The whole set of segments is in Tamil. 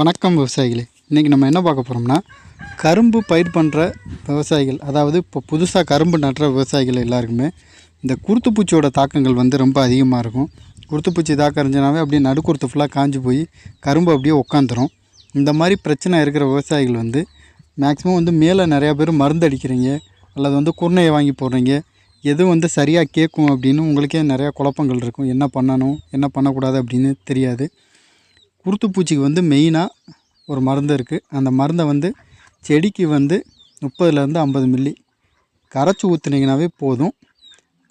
வணக்கம் விவசாயிகளே. இன்றைக்கி நம்ம என்ன பார்க்க போகிறோம்னா கரும்பு பயிர் பண்ணுற விவசாயிகள் அதாவது இப்போ புதுசாக கரும்பு நடுற விவசாயிகள் எல்லாருக்குமே இந்த குருத்துப்பூச்சியோட தாக்கங்கள் வந்து ரொம்ப அதிகமாக இருக்கும். குருத்துப்பூச்சி தாக்கம் இருந்துச்சுனாவே அப்படியே நடுக்குருத்து ஃபுல்லாக காஞ்சு போய் கரும்பு அப்படியே உக்காந்துரும். இந்த மாதிரி பிரச்சனை இருக்கிற விவசாயிகள் வந்து மேக்ஸிமம் வந்து மேலே நிறையா பேர் மருந்து அடிக்கிறீங்க அல்லது வந்து குருணையை வாங்கி போடுறீங்க எது வந்து சரியாக கேட்கும் அப்படின்னு உங்களுக்கே நிறையா குழப்பங்கள் இருக்கும். என்ன பண்ணணும் என்ன பண்ணக்கூடாது அப்படின்னு தெரியாது. குருத்துப்பூச்சிக்கு வந்து மெயினாக ஒரு மருந்து இருக்குது அந்த மருந்தை வந்து செடிக்கு வந்து முப்பதுலேருந்து ஐம்பது மில்லி கரைச்சி ஊற்றுனீங்கனாவே போதும்.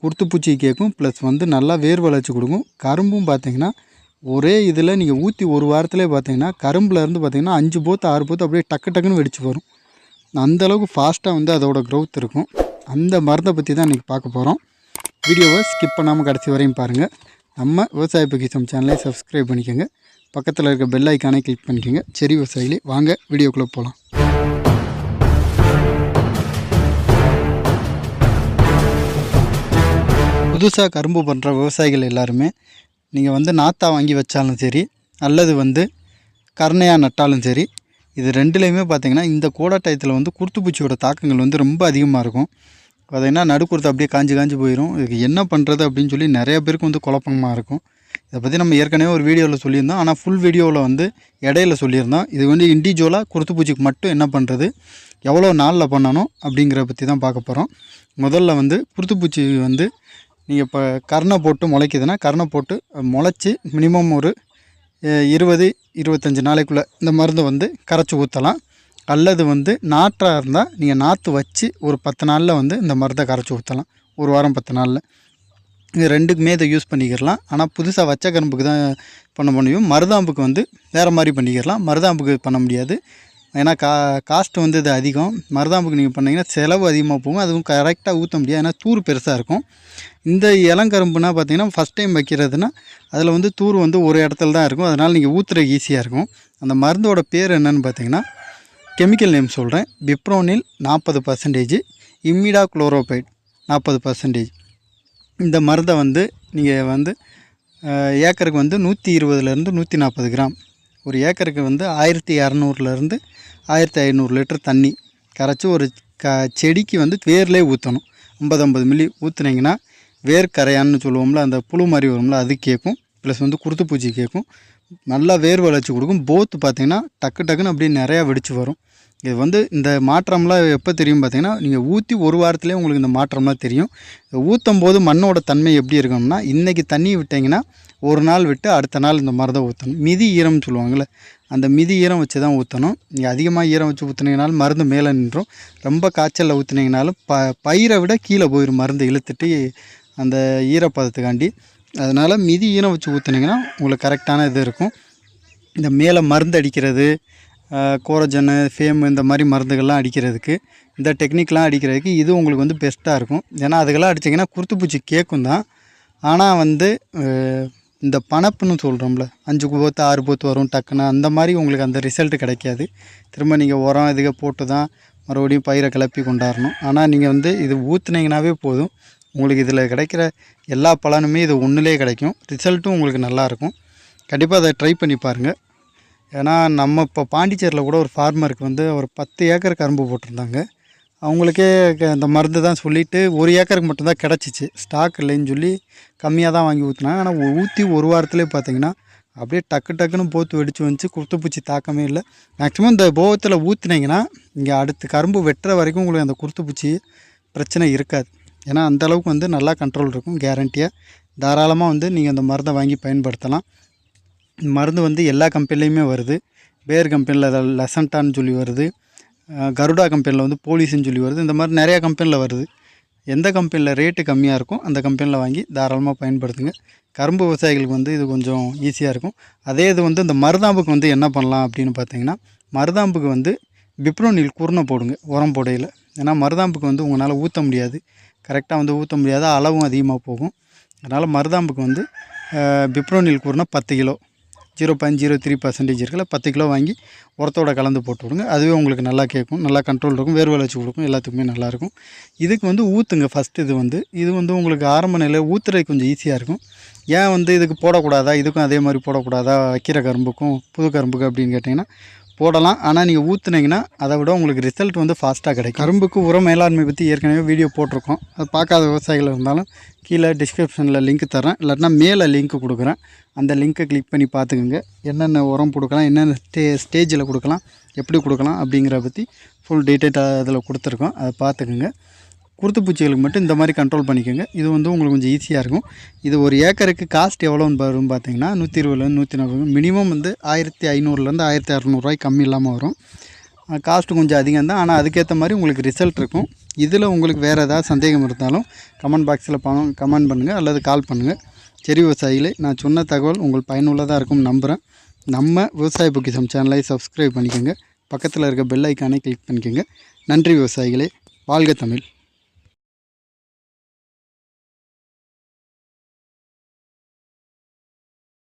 குருத்துப்பூச்சி கேட்கும் ப்ளஸ் வந்து நல்லா வேர் வளர்ச்சி கொடுக்கும். கரும்பும் பார்த்தீங்கன்னா ஒரே இதில் நீங்கள் ஊற்றி ஒரு வாரத்துலேயே பார்த்தீங்கன்னா கரும்புலேருந்து பார்த்தீங்கன்னா அஞ்சு போத்து ஆறு போத்து அப்படியே டக்கு டக்குன்னு வெடிச்சு வரும். அந்தளவுக்கு ஃபாஸ்ட்டாக வந்து அதோட க்ரௌத் இருக்கும். அந்த மருந்தை பற்றி தான் இன்றைக்கி பார்க்க போகிறோம் வீடியோவை ஸ்கிப் பண்ணாமல் கடைசி வரையும் பாருங்கள் நம்ம விவசாய பகிசம் சேனலை சப்ஸ்கிரைப் பண்ணிக்கோங்க. பக்கத்தில் இருக்க பெல் ஐக்கானை கிளிக் பண்ணிக்கோங்க. சரி விவசாயிகளே வாங்க வீடியோக்குள்ளே போகலாம் புதுசாக கரும்பு பண்ணுற விவசாயிகள் எல்லாருமே நீங்கள் வந்து நாத்தா வாங்கி வச்சாலும் சரி அல்லது வந்து கருணையாக நட்டாலும் சரி இது ரெண்டுலேயுமே பார்த்தீங்கன்னா இந்த கோடை டயத்தில் வந்து குருத்துப்பூச்சியோட தாக்கங்கள் வந்து ரொம்ப அதிகமாக இருக்கும். பார்த்திங்கன்னா நடுக்குருத்து அப்படியே காஞ்சு காஞ்சு போயிடும் இதுக்கு என்ன பண்ணுறது அப்படின்னு சொல்லி நிறைய பேருக்கு வந்து குழப்பமாக இருக்கும். இதை பற்றி நம்ம ஏற்கனவே ஒரு வீடியோவில் சொல்லியிருந்தோம். ஆனால் ஃபுல் வீடியோவில் வந்து இடையில சொல்லியிருந்தோம். இது வந்து இண்டிவிஜுவலாக குருத்துப்பூச்சிக்கு மட்டும் என்ன பண்ணுறது எவ்வளோ நாளில் பண்ணணும் அப்படிங்கிறத பற்றி தான் பார்க்க போகிறோம் முதல்ல வந்து குருத்துப்பூச்சி வந்து நீங்கள் இப்போ கரணை போட்டு முளைக்குதுன்னா கரணை போட்டு முளைச்சி மினிமம் ஒரு இருபது இருபத்தஞ்சி நாளைக்குள்ளே இந்த மருந்தை வந்து கரைச்சி ஊற்றலாம் அல்லது வந்து நாற்றாக இருந்தால் நீங்கள் நாற்று வச்சு ஒரு பத்து நாளில் வந்து இந்த மருந்தை கரைச்சி ஊற்றலாம் ஒரு வாரம் பத்து நாளில். இது ரெண்டுக்குமே இதை யூஸ் பண்ணிக்கிறலாம் ஆனால் புதுசாக வச்ச கரும்புக்கு தான் பண்ண முடியும். மருதாம்புக்கு வந்து வேறு மாதிரி பண்ணிக்கிறலாம் மருதாம்புக்கு பண்ண முடியாது. ஏன்னா கா காஸ்ட் வந்து இது அதிகம். மருதாம்புக்கு நீங்கள் பண்ணீங்கன்னா செலவு அதிகமாக போகும். அதுவும் கரெக்டாக ஊற்ற முடியாது. ஏன்னா தூர் பெருசாக இருக்கும். இந்த இளங்கரும்புனா பார்த்தீங்கன்னா ஃபஸ்ட் டைம் வைக்கிறதுனா அதில் வந்து தூர் வந்து ஒரு இடத்துல தான் இருக்கும். அதனால் நீங்கள் ஊற்றுற ஈஸியாக இருக்கும். அந்த மருந்தோட பேர் என்னென்னு பார்த்தீங்கன்னா கெமிக்கல் நேம் சொல்கிறேன் பிப்ரோனில் நாற்பது பர்சன்டேஜ் இம்மிடா குளோரோபைட் நாற்பது பர்சன்டேஜ் இந்த மருந்தை வந்து நீங்கள் வந்து ஏக்கருக்கு வந்து நூற்றி இருபதுலேருந்து நூற்றி நாற்பது கிராம். ஒரு ஏக்கருக்கு வந்து ஆயிரத்தி இரநூறுலேருந்து ஆயிரத்தி ஐநூறு லிட்டர் தண்ணி கரைச்சி ஒரு க செடிக்கு வந்து வேர்லேயே ஊற்றணும் ஐம்பது ஐம்பது மில்லி ஊற்றுனீங்கன்னா வேர் கரையான்னு சொல்லுவோம்ல அந்த புழு மாதிரி வரும்ல அது கேட்கும். ப்ளஸ் வந்து குருத்து பூச்சி கேட்கும். நல்லா வேர் வளர்ச்சி கொடுக்கும். போத்து பார்த்தீங்கன்னா டக்கு டக்குன்னு அப்படியே நிறையா வெடிச்சு வரும். இது வந்து இந்த மாற்றம்லாம் எப்போ தெரியும் பார்த்திங்கன்னா நீங்கள் ஊற்றி ஒரு வாரத்துலேயே உங்களுக்கு இந்த மாற்றம்லாம் தெரியும். ஊற்றும் போது மண்ணோட தன்மை எப்படி இருக்கணும்னா இன்றைக்கி தண்ணி விட்டிங்கன்னா ஒரு நாள் விட்டு அடுத்த நாள் இந்த மாதிரி தான் ஊற்றணும் மிதி ஈரம்னு சொல்லுவாங்கள்ல அந்த மிதி ஈரம் வச்சு தான் ஊற்றணும் நீங்கள் அதிகமாக ஈரம் வச்சு ஊற்றுனீங்கனாலும் மருந்து மேலே நின்றும். ரொம்ப காய்ச்சலில் ஊற்றுனீங்கனாலும் ப பயிரை விட கீழே போயிடும் மருந்து இழுத்துட்டு அந்த ஈரப்பதத்துக்காண்டி. அதனால் மிதி ஈரம் வச்சு ஊற்றுனீங்கன்னா உங்களுக்கு கரெக்டான இது இருக்கும். இந்த மேலே மருந்து அடிக்கிறது கோரஜனு ஃபேம் இந்த மாதிரி மருந்துகள்லாம் அடிக்கிறதுக்கு இந்த டெக்னிக்லாம் அடிக்கிறதுக்கு இது உங்களுக்கு வந்து பெஸ்ட்டாக இருக்கும். ஏன்னா அதுக்கெல்லாம் அடிச்சிங்கன்னா குருத்துப்பூச்சி கேட்கும் தான். ஆனால் வந்து இந்த பணப்புன்னு சொல்கிறோம்ல அஞ்சு போத்து ஆறு போத்து வரும் டக்குன்னு அந்த மாதிரி உங்களுக்கு அந்த ரிசல்ட் கிடைக்காது. திரும்ப நீங்கள் உரம் இதுக போட்டு தான் மறுபடியும் பயிரை கிளப்பி கொண்டாடணும் ஆனால் நீங்கள் வந்து இது ஊற்றுனீங்கனாவே போதும். உங்களுக்கு இதில் கிடைக்கிற எல்லா பலனுமே இது ஒன்றுலேயே கிடைக்கும். ரிசல்ட்டும் உங்களுக்கு நல்லாயிருக்கும். கண்டிப்பாக அதை ட்ரை பண்ணி பாருங்கள் ஏன்னா நம்ம இப்போ பாண்டிச்சேரியில் கூட ஒரு ஃபார்மருக்கு வந்து ஒரு பத்து ஏக்கர் கரும்பு போட்டிருந்தாங்க. அவங்களுக்கே க- இந்த மருந்து தான் சொல்லிவிட்டு ஒரு ஏக்கருக்கு மட்டும்தான் கிடச்சிச்சு. ஸ்டாக் இல்லைன்னு சொல்லி கம்மியாக தான் வாங்கி ஊற்றினாங்க ஆனால் ஊற்றி ஒரு வாரத்துலேயே பார்த்தீங்கன்னா அப்படியே டக்கு டக்குன்னு போத்து வெடிச்சு வந்துச்சு. குருத்துப்பூச்சி தாக்கமே இல்லை. மேக்ஸிமம் இந்த போகத்தில் ஊற்றுனீங்கன்னா இங்கே அடுத்து கரும்பு வெட்டுற வரைக்கும் உங்களுக்கு அந்த குருத்துப்பூச்சி பிரச்சனை இருக்காது. ஏன்னா அந்த அளவுக்கு வந்து நல்லா கண்ட்ரோல் இருக்கும் கேரண்டியாக தாராளமாக வந்து நீங்கள் அந்த மருந்தை வாங்கி பயன்படுத்தலாம். மருந்து வந்து எல்லா கம்பெனிலையுமே வருது. பேர் கம்பெனியில் லெசன்டான்னு சொல்லி வருது. கருடா கம்பெனியில் வந்து போலீஸ்ன்னு சொல்லி வருது. இந்த மாதிரி நிறையா கம்பெனியில் வருது. எந்த கம்பெனியில் ரேட்டு கம்மியாக இருக்கும் அந்த கம்பெனியில் வாங்கி தாராளமாக பயன்படுத்துங்க. கரும்பு விவசாயிகளுக்கு வந்து இது கொஞ்சம் ஈஸியாக இருக்கும். அதே இது வந்து இந்த மருதாம்புக்கு வந்து என்ன பண்ணலாம் அப்படின்னு பார்த்தீங்கன்னா மருதாம்புக்கு வந்து பிப்ரோனில் குருணை போடுங்க உரம் போடையில். ஏன்னா மருதாம்புக்கு வந்து உங்களால் ஊற்ற முடியாது. கரெக்டாக வந்து ஊற்ற முடியாத அளவும் அதிகமாக போகும். அதனால் மருதாம்புக்கு வந்து பிப்ரோனில் கூறுனா பத்து kilo zero point zero three percentage இருக்குல்ல பத்து கிலோ வாங்கி உரத்தோட கலந்து போட்டு விடுங்க. அதுவே உங்களுக்கு நல்லா கேட்கும் நல்லா கண்ட்ரோல் இருக்கும் வேர்வை வச்சு கொடுக்கும் எல்லாத்துக்குமே நல்லாயிருக்கும் இதுக்கு வந்து ஊற்றுங்க ஃபஸ்ட் இது வந்து. இது வந்து உங்களுக்கு ஆரம்ப நிலையில் ஊற்றுறதுக்கு கொஞ்சம் ஈஸியாக இருக்கும். ஏன் வந்து இதுக்கு போடக்கூடாதா? இதுக்கும் அதே மாதிரி போடக்கூடாதா? வைக்கிற கரும்புக்கும் புது கரும்புக்கு அப்படின்னு கேட்டிங்கன்னா போடலாம். ஆனால் நீங்கள் ஊற்றுனீங்கன்னா அதை விட உங்களுக்கு ரிசல்ட் வந்து ஃபாஸ்ட்டாக கிடைக்கும். கரும்புக்கு உர மேலாண்மை பற்றி ஏற்கனவே வீடியோ போட்டிருக்கோம். அது பார்க்காத விவசாயிகள் இருந்தாலும் கீழே டிஸ்கிரிப்ஷனில் லிங்க் தரேன் இல்லாட்டினா மேலே லிங்க் கொடுக்குறேன். அந்த லிங்க்கை கிளிக் பண்ணி பார்த்துக்குங்க. என்னென்ன உரம் கொடுக்கலாம் என்னென்ன ஸ்டே ஸ்டேஜில் கொடுக்கலாம் எப்படி கொடுக்கலாம் அப்படிங்கிற பற்றி ஃபுல் டீட்டெயில் அதில் கொடுத்துருக்கோம். அதை பார்த்துக்குங்க. குருத்து பூச்சிகளுக்கு மட்டும் இந்த மாதிரி கண்ட்ரோல் பண்ணிக்கோங்க. இது வந்து உங்களுக்கு கொஞ்சம் ஈஸியாக இருக்கும். இது ஒரு ஏக்கருக்கு காஸ்ட் எவ்வளோன்னு வரும் பார்த்தீங்கன்னா நூற்றி இருபதுலேருந்து நூற்றி நாற்பது மினிமம் வந்து ஆயிரத்தி ஐநூறுலேருந்து ஆயிரத்தி அறநூறுவாய்க்கு கம்மி இல்லாமல் வரும். காஸ்ட்டு கொஞ்சம் அதிகம் தான். ஆனால் அதுக்கேற்ற மாதிரி உங்களுக்கு ரிசல்ட் இருக்கும். இதில் உங்களுக்கு வேறு ஏதாவது சந்தேகம் இருந்தாலும் கமெண்ட் பாக்ஸில் பணம் கமெண்ட் பண்ணுங்கள் அல்லது கால் பண்ணுங்கள் சரி விவசாயிகளே நான் சொன்ன தகவல் உங்களுக்கு பயனுள்ளதாக இருக்கும்னு நம்புகிறேன் நம்ம விவசாய பொக்கிசம் சேனலை சப்ஸ்கிரைப் பண்ணிக்கோங்க. பக்கத்தில் இருக்க பெல் ஐக்கானை கிளிக் பண்ணிக்கோங்க. நன்றி விவசாயிகளே. வாழ்க தமிழ்.